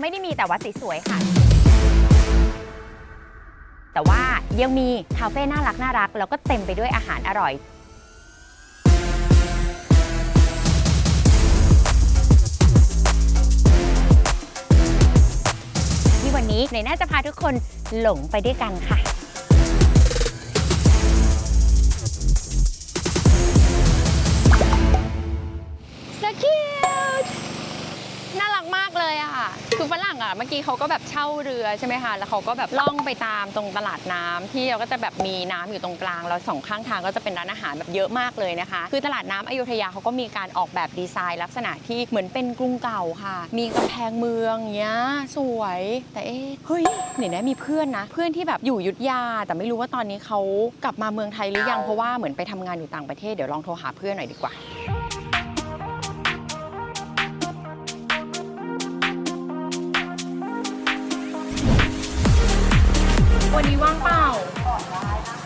ไม่ได้มีแต่วัดสวยๆค่ะ แต่ว่ายังมีคาเฟ่น่ารักน่ารักแล้วก็เต็มไปด้วยอาหารอร่อย ที่วันนี้ในน่าจะพาทุกคนหลงไปด้วยกันค่ะ คือฝรั่งอะเมื่อกี้เขาก็แบบเช่าเรือใช่ไหมคะแล้วเขาก็แบบล่องไปตามตรงตลาดน้ำที่เราก็จะแบบมีน้ำอยู่ตรงกลางแล้วสองข้างทางก็จะเป็นร้านอาหารแบบเยอะมากเลยนะคะ คือตลาดน้ำอยุธยาเขาก็มีการออกแบบดีไซน์ลักษณะที่เหมือนเป็นกรุงเก่าค่ะ มีกำแพงเมืองเงี้ยสวยแต่เอ๊ะเฮ้ยเนี่ยนะมีเพื่อนนะ เพื่อนที่แบบอยู่ยุธยา แต่ไม่รู้ว่าตอนนี้เขากลับมาเมืองไทยหรือยังเพราะว่าเหมือนไปทำงานอยู่ต่างประเทศเดี๋ยวลองโทรหาเพื่อนหน่อยดีกว่า วันนี้ว่างเปล่า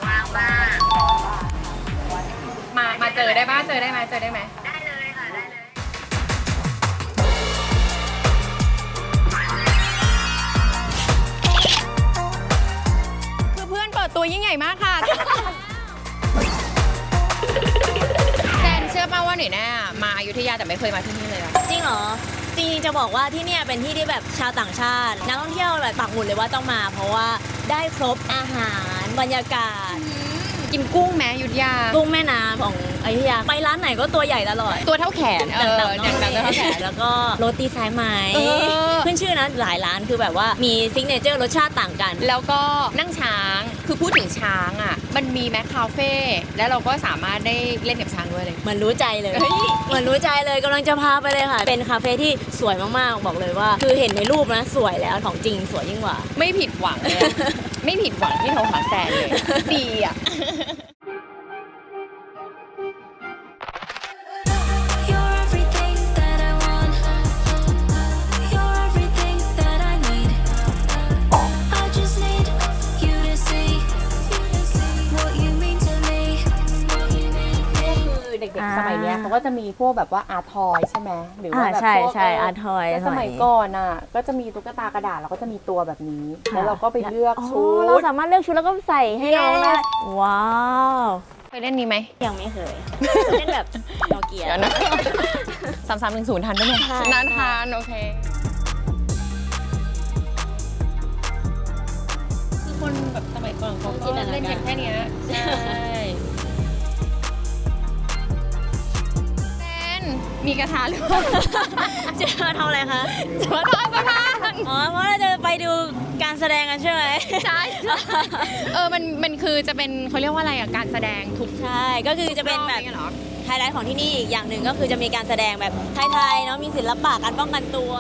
ว่างมากมา มาเจอได้ป่ะเจอได้ไหมเจอได้ไหม ได้เลยค่ะ ได้เลย คือเพื่อนเปิดตัวยิ่งใหญ่มากค่ะ แซนเชื่อป่าว่าหน่อยแน่มาอยุธยาแต่ไม่เคยมาที่นี่เลยอะจริงเหรอ จริงๆจะบอกว่าที่เนี่ยเป็นที่ที่แบบชาวต่างชาติ นักท่องเที่ยวแบบปักหมุดเลยว่าต้องมา เพราะว่า ได้ครบอาหารบรรยากาศ กินกุ้งแม้อยุธยา กุ้งแม่น้ำของอยุธยาไปร้านไหนก็ตัวใหญ่ตลอดตัวเท่าแขนเออต่างๆอย่างเนาะต่างๆเท่าแขนแล้วก็โรตีสายไหมเออขึ้นชื่อนะหลายร้านคือแบบว่ามีซิกเนเจอร์รสชาติต่างกัน แล้วก็นั่งช้างคือพูดถึงช้างอะ มันมีแมคคาเฟ่แล้วเราก็สามารถได้เล่นกับช้างด้วยเลยเหมือนรู้ใจเลยเฮ้ยเหมือนรู้ใจเลยกำลังจะพาไปเลยค่ะ เป็นคาเฟ่ที่สวยมากๆบอกเลยว่า คือเห็นในรูปนะสวยแล้วของจริงสวยยิ่งกว่า ไม่ผิดหวังเลยอะไม่ผิดหวังที่โทรหาแซนเลยดีอะ ก็จะมีพวกแบบว่าอาร์ทอยใช่ไหมหรือว่าอ่าแบบใช่พวกใช่เอาร์ทอยแต่สมัยก่อนอะ ก็จะมีตุ๊กตากระดาษแล้วก็จะมีตัวแบบนี้ แล้วเราก็ไปเลือกชุอ๋อเราด สามารถเลือกชุดแล้วก็ใส่ให้น้องได้ Yes ว้าว เคยเล่นนี้ไหม ยังไม่เคย เล่นแบบโนเกีย เดี๋ยวนะ สามสามหนึ่งศูนย์ทันปะเนี่ยทันนานทานโอเค คือคนแบบสมัยก่อนเขาก็เล่นกันแค่เนี้ยใช่ มีกระทะหรือเปล่าจะมาทำอะไรคะจะมาทอดสะพานอ๋อเพราะเราจะไปดูการแสดงกันใช่ไหมใช่เออมันมันคือจะเป็นเขาเรียกว่าอะไรอะการแสดงทุกใช่ก็คือจะเป็นแบบรอบอย่างงี้ยเหรอไฮไลท์ของที่นี่อีกอย่างหนึ่งก็คือจะมีการแสดงแบบไทยๆเนาะมีศิลปะการป้องกันตัว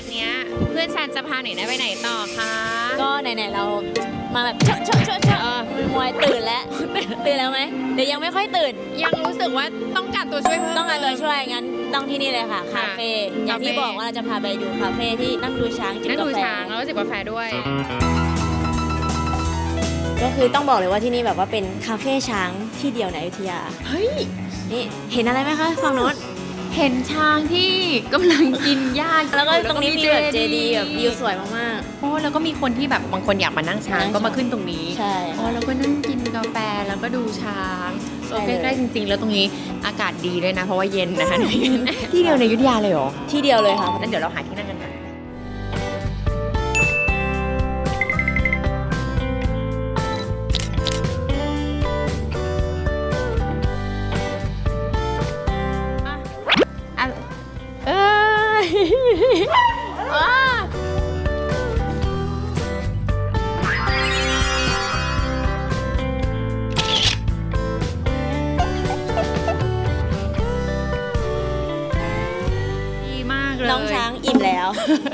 จากเนี้ยเพื่อนแซนจะพาหน่อยได้ไปไหนต่อคะก็ไหนๆเรามาแบบเชอะเชอะเชอะเชอะเออมวยตื่นแล้วตื่นแล้วไหมเดี๋ยวยังไม่ค่อยตื่น ยังรู้สึกว่าต้องการตัวช่วยเพิ่มต้องการตัวช่วยงั้นต้องที่นี่เลยค่ะคาเฟ่อย่างที่คาเฟ่บอกว่าเราจะพาไปดูคาเฟ่ที่นั่งดูช้างจิบนั่นกาดูแฟช้างแล้วก็จิบกาแฟด้วยก็คือต้องบอกเลยว่าที่นี่แบบว่าเป็นคาเฟ่ช้างที่เดียวในอยุธยา เฮ้ย นี่เห็นอะไรไหมคะฝั่งโน้น เห็นช้างที่กำลังกินหญ้าอยู่แล้วก็ตรงนี้มีแบบเจ JD ดีแบบวิวสวยมาก โอ้แล้วก็มีคนที่แบบบางคนอยากมานั่งช้างนั่งก็มาช้าง ขึ้นตรงนี้ๆ ใช่ อ๋อแล้วก็นั่งกินกาแฟแล้วก็ดูช้างใช่เออเลย ใกล้ๆจริง ๆ แล้วตรงนี้อากาศดีด้วยนะ เพราะว่าเย็นนะคะ ที่เดียวในอยุธยาเลยเหรอที่เดียวเลยค่ะ นั่นเดี๋ยวเราหาที่ ว้าดีมากเลยน้องช้างอิ่มแล้ว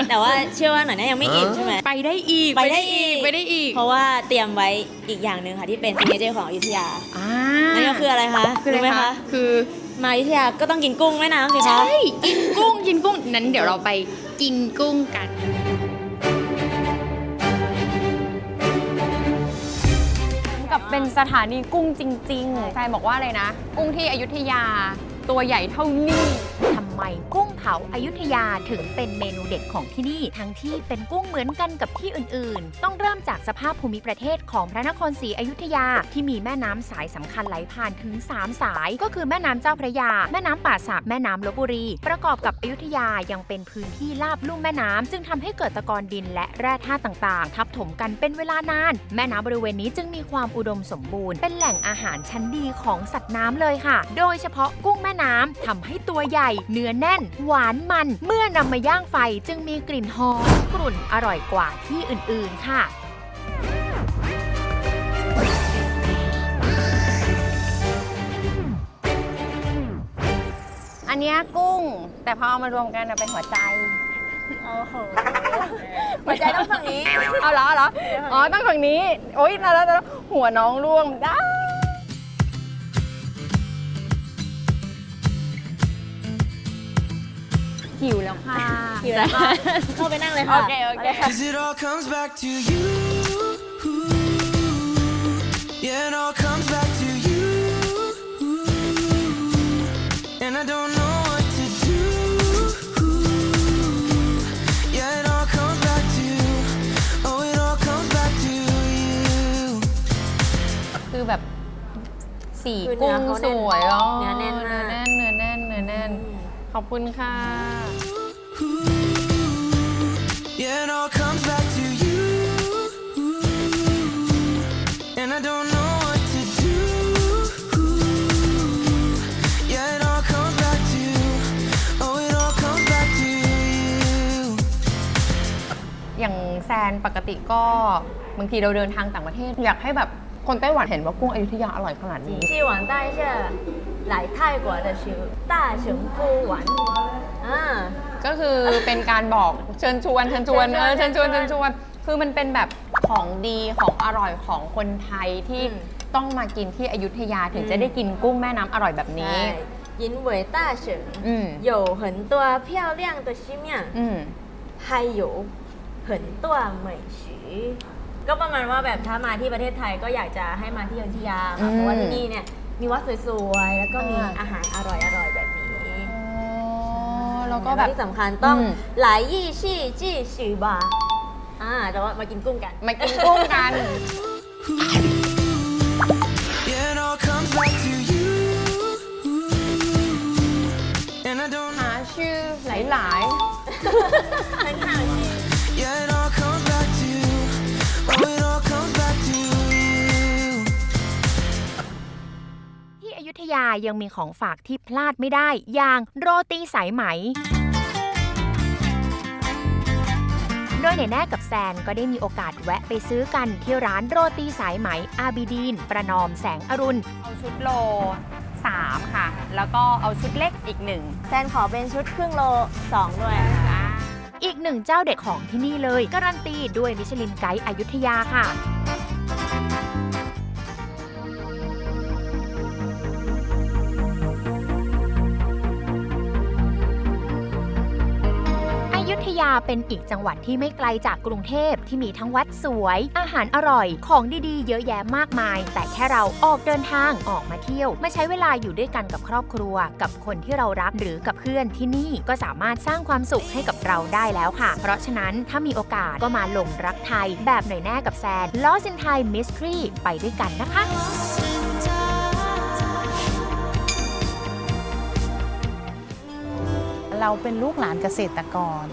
แต่ว่าเชื่อว่าหน่อยนะยังไม่อิ่มใช่ไหม ไปได้อีกไปได้อีก ไปได้อีกเพราะว่าเตรียมไว้อีกอย่างหนึ่งค่ะที่เป็นซิกเนเจอร์ของอยุธยาอ่านั่นก็คืออะไรคะคืออะไรรู้ไหม คะคะคือ มาอยุธยาก็ต้องกินกุ้งแม่น้ำสิคะ ใช่กินกุ้งกินกุ้งนั้นเดี๋ยวเราไปกินกุ้งกัน กับเป็นสถานีกุ้งจริงๆแฟนบอกว่าอะไรนะ กุ้งที่อยุธยาตัวใหญ่เท่านี้ ทำไมกุ้งเผาอายุทยาถึงเป็นเมนูเด็ดของที่นี่ ทั้งที่เป็นกุ้งเหมือนกันกับที่อื่นๆ ต้องเริ่มจากสภาพภูมิประเทศของพระนครศรีอยุธยา ที่มีแม่น้ำสายสำคัญไหลผ่านถึง 3 สาย ก็คือแม่น้ำเจ้าพระยา แม่น้ำป่าสักแม่น้ำลบบุรี ประกอบกับอยุธยายังเป็นพื้นที่ลาบลุ่มแม่น้ำจึงทำให้เกิดตะกอนดินและแร่ธาตุต่างๆ ทับถมกันเป็นเวลานาน แม่น้ำบริเวณนี้จึงมีความอุดมสมบูรณ์ เป็นแหล่งอาหารชั้นดีของสัตว์น้ำเลยค่ะ โดยเฉพาะกุ้งแม่น้ำทำให้ตัวใหญ่เนื้อแน่น หวานมัน เมื่อนำมาย่างไฟจึงมีกลิ่นหอมกรุ่นอร่อยกว่าที่อื่นๆค่ะอันเนี้ยกุ้ง แต่พอเอามารวมกันนะเป็นหัวใจ โอ้โหหัวใจต้องฝั่งนี้ เอาเหรอเอาเหรอ อ๋อต้องฝั่งนี้ โอ๊ยแล้วแล้วแล้วหัวน้องร่วงได้ หิวแล้วค่ะหิวแล้วค่ะเข้าไปนั่งเลยโอค่ะเค โอเค Cause it all comes back to you. Yeah, it all comes back to you. And I don't know what to do. Yeah, it all comes back to Oh, it all comes back to you. คือแบบ สีคือเนื้กุ้องเขาสแน่นวยอ๋อเนื้อแน่นมาก เนื้อแน่นเนื้อแน่นเนื้อแน่นข อบคุณค่ะ it all comes back to you. And I don't know what to do. Yeah, it all comes back to you. Oh, it all comes back to you. อย่างแซนปกติก็บางทีเราเดินทางต่างประเทศ อยากให้แบบคนไต้หวันเห็นว่ากุ้งอยุธยาอร่อยขนาดนี้ ที่หวันได้ใช่ 来泰国的时候大熊夫玩啊 ก็คือเป็นการบอกเชิญชวนเชิญชวนเออ เชิ เชิ ญ ญ ช ช ว วน นเชิญชวน คือมันเป็นแบบของดีของอร่อยของคนไทยที่ อืม ต้องมากินที่อยุธยาถึง อืม จะได้กินกุ้งแม่น้ำอร่อยแบบนี้ 因为大熊 อืม 有很多漂亮的寺庙 อืม 还有很多美食ก็ประมาณว่าแบบถ้ามาที่ประเทศไทยก็อยากจะให้มาที่อยุธยา อื ค่ะ ม เพราะว่าที่นี่เนี่ย มีวัดสวยๆ แล้วก็มีอ่า อาหารอร่อยๆ แบบนี้อ๋อแล้วก็แบบ ที่สำคัญต้องอืม หลายยี่ชี่จี้ชือบาอ่าแต่ว่ามากินกุ้งกัน มากินกุ้งกัน Yeah, it all comes back to you. And I don't หาชื่อหลาย ยุธยายังมีของฝากที่พลาดไม่ได้ อย่างโรตีสายไหมโดยในแน่กับแซนก็ได้มีโอกาสแวะไปซื้อกันที่ร้านโรตีสายไหมอาบิดีน ประนอมแสงอรุณๆเอาชุดโล 3 ค่ะ แล้วก็เอาชุดเล็กอีกหนึ่งแซนขอเป็นชุดครึ่งโลสองด้วยอีกหนึ่งเจ้าเด็ดของที่นี่เลย การันตีด้วยมิชลินไกด์อยุธยาค่ะาเป็นอีกจังหวัดที่ไม่ไกลจากกรุงเทพที่มีทั้งวัดสวย อาหารอร่อย ของดีๆ เยอะแยะมากมาย แต่แค่เราออกเดินทางออกมาเที่ยว มาใช้เวลาอยู่ด้วยกันกับครอบครัว กับคนที่เรารักหรือกับเพื่อนที่นี่ก็สามารถสร้างความสุขให้กับเราได้แล้วค่ะ เพราะฉะนั้นถ้ามีโอกาสก็มาหลงรักไทย แบบหน่อยแน่กับแซน Lost in Thai Mystery ไปด้วยกันนะคะเราเป็นลูกหลานเกษตรกร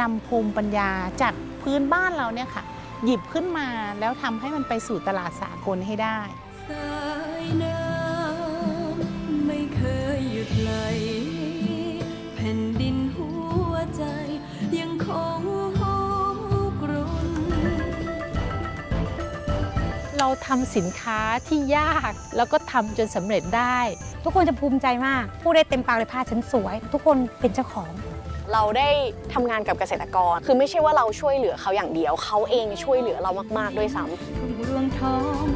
นำภูมิปัญญาจากพื้นบ้านเราเนี่ยค่ะ หยิบขึ้นมาแล้วทำให้มันไปสู่ตลาดสากลให้ได้สายน้ำไม่เคยหยุดไหลแผ่นดินหัวใจยังคงโหกรุนเราทำสินค้าที่ยากแล้วก็ทำจนสำเร็จได้ ทุกคนจะภูมิใจมาก พูดได้เต็มปากเลยผ้าฉันสวย ทุกคนเป็นเจ้าของ เราได้ทำงานกับเกษตรกร คือไม่ใช่ว่าเราช่วยเหลือเขาอย่างเดียว เขาเองช่วยเหลือเรามาก ๆ ด้วยซ้ำ